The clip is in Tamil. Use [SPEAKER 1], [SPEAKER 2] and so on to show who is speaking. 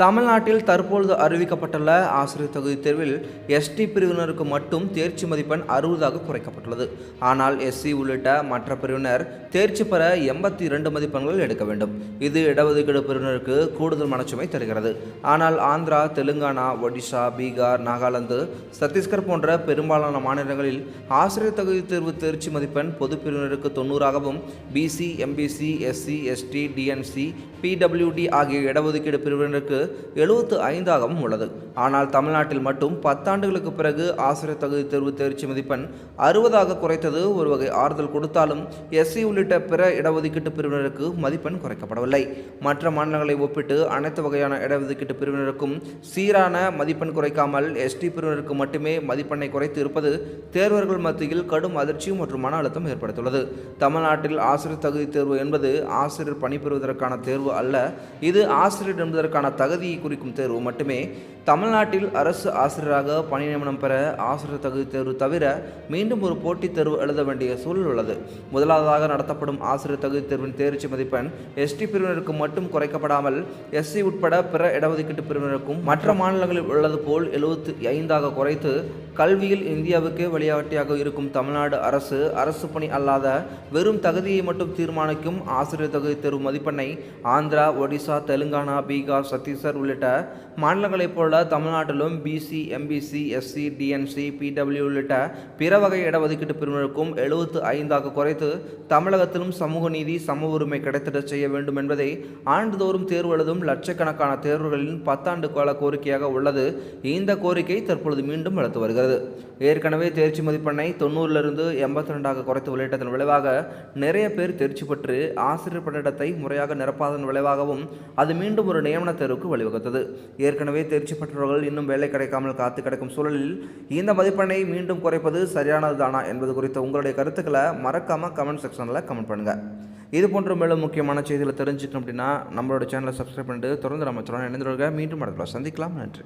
[SPEAKER 1] தமிழ்நாட்டில் தற்பொழுது அறிவிக்கப்பட்டுள்ள ஆசிரியர் தகுதி தேர்வில் எஸ்டி பிரிவினருக்கு மட்டும் தேர்ச்சி மதிப்பெண் அறுபதாக குறைக்கப்பட்டுள்ளது. ஆனால் எஸ்சி உள்ளிட்ட மற்ற பிரிவினர் தேர்ச்சி பெற எண்பத்தி இரண்டு மதிப்பெண்கள் எடுக்க வேண்டும். இது இடஒதுக்கீடு பிரிவினருக்கு கூடுதல் மனச்சுமை தருகிறது. ஆனால் ஆந்திரா தெலுங்கானா ஒடிஷா பீகார் நாகாலாந்து சத்தீஸ்கர் போன்ற பெரும்பாலான மாநிலங்களில் ஆசிரியர் தகுதி தேர்வு தேர்ச்சி மதிப்பெண் பொது பிரிவினருக்கு தொண்ணூறாகவும் BC MBC SC ST DNC PWD ஆகிய இடஒதுக்கீடு பிரிவினருக்கு எழுபத்து ஐந்தாகவும் உள்ளது. ஆனால் தமிழ்நாட்டில் மட்டும் பத்தாண்டுகளுக்கு பிறகு ஆசிரியர் தகுதி தேர்வு தேர்ச்சி மதிப்பெண் அறுபதாக குறைத்தது. ஒரு வகை ஆறுதல் கொடுத்தாலும் எஸ்சி உள்ளிட்ட பிற இடஒதுக்கீட்டு பிரிவினருக்கு மதிப்பெண் குறைக்கப்படவில்லை. மற்ற மாநிலங்களை ஒப்பிட்டு அனைத்து வகையான இடஒதுக்கீட்டு பிரிவினருக்கும் சீரான மதிப்பெண் குறைக்காமல் எஸ்டி பிரிவினருக்கு மட்டுமே மதிப்பெண்ணை குறைத்து இருப்பது தேர்வர்கள் மத்தியில் கடும் அதிர்ச்சி மற்றும் மன அழுத்தம் ஏற்படுத்தியுள்ளது தமிழ்நாட்டில் ஆசிரியர் தகுதி தேர்வு என்பது ஆசிரியர் பணிபெறுவதற்கான தேர்வு அல்ல. இது ஆசிரியர் என்பதற்கான தகுதியை குறிக்கும் தேர்வு மட்டுமே. தமிழ்நாட்டில் அரசு ஆசிரியராக பணி நியமனம் பெற ஆசிரியர் தகுதி தேர்வு தவிர மீண்டும் ஒரு போட்டித் தேர்வு எழுத வேண்டிய சூழல் உள்ளது. முதலாவதாக நடத்தப்படும் ஆசிரியர் தகுதி தேர்வின் தேர்ச்சி மதிப்பெண் எஸ்டி பிரிவினருக்கு மட்டும் குறைக்கப்படாமல் எஸ்சி உட்பட பிற இடஒதுக்கீட்டு பிரிவினருக்கும் மற்ற மாநிலங்களில் உள்ளது போல் எழுபத்தி ஐந்தாக குறைத்து கல்வியில் இந்தியாவுக்கே வழிகாட்டியாக இருக்கும் தமிழ்நாடு அரசு அரசு பணி அல்லாத வெறும் தகுதியை மட்டும் தீர்மானிக்கும் ஆசிரியர் தகுதி தேர்வு மதிப்பெண்ணை ஆந்திரா ஒடிசா தெலுங்கானா பீகார் சத்தீஸ்கர் உள்ளிட்ட மாநிலங்களைப் போல தமிழ்நாட்டிலும் BC MBC SC DNC PW உள்ளிட்ட பிற வகை இடஒதுக்கீட்டு பிரிவினருக்கும் எழுபத்து ஐந்தாக குறைத்து தமிழகத்திலும் சமூக நீதி சம உரிமை கிடைத்திட செய்ய வேண்டும் என்பதை ஆண்டுதோறும் தேர்வு எழுதும் லட்சக்கணக்கான தேர்வுகளின் பத்தாண்டு கால கோரிக்கையாக உள்ளது. இந்த கோரிக்கை தற்பொழுது மீண்டும் வளர்த்து வருகிறது. ஏற்கனவே தேர்ச்சி மதிப்பெண்ணை தொண்ணூறிலிருந்து எண்பத்தி ரெண்டாக குறைத்து வெளியிட்டதன் விளைவாக நிறைய பேர் தேர்ச்சி பெற்று ஆசிரியர் பணியிடத்தை முறையாக நிரப்பாதன் விளைவாகவும் அது மீண்டும் ஒரு நியமன தேர்வுக்கு வழிவகுத்தது. ஏற்கனவே தேர்ச்சி பெற்றவர்கள் இன்னும் வேலை கிடைக்காமல் காத்து கிடக்கும் சூழலில் இந்த மதிப்பெண்ணை மீண்டும் குறைப்பது சரியானதுதானா என்பது குறித்த உங்களுடைய கருத்துக்களை மறக்காமல் கமெண்ட் செக்ஷனில் கமெண்ட் பண்ணுங்கள் இது போன்ற மேலும் முக்கியமான செய்திகளை தெரிஞ்சுக்கணும் அப்படின்னா நம்மளோட சேனலை சப்ஸ்கிரைப் பண்ணிட்டு தொடர்ந்து நம்ம தொடர்ந்து இணைந்துருக்க மீண்டும் அடுத்த சந்திக்கலாம். நன்றி.